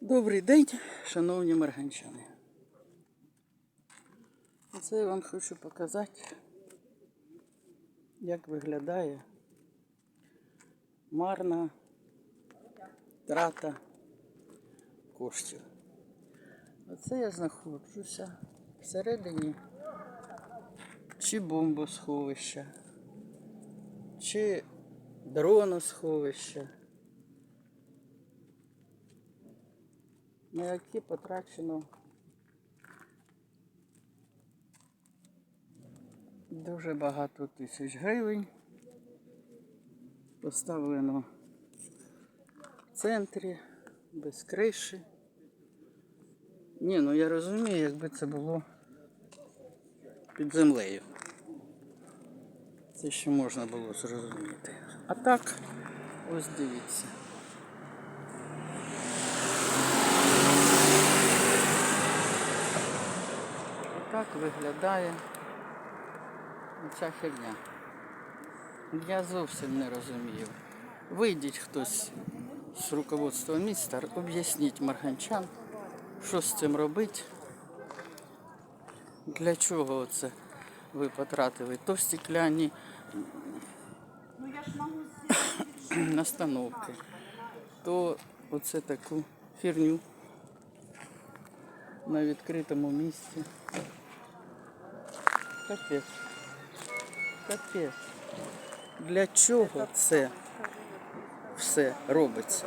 Добрий день, шановні марганчани. Це я вам хочу показати, як виглядає марна трата коштів. Оце я знаходжуся всередині чи бомбосховища, чи дроносховища. На які потрачено дуже багато тисяч гривень. Поставлено в центрі, без криші. Ні, ну я розумію, якби це було під землею. Це ще можна було зрозуміти. А так, ось дивіться. Отак виглядає ця херня. Я зовсім не розумію. Вийдіть хтось з руководства міста, об'ясніть марганчан, що з цим робити. Для чого це ви потратили? То стекляні настановки, то оце таку херню на відкритому місці. Капець. Капець. Для чого це все робиться?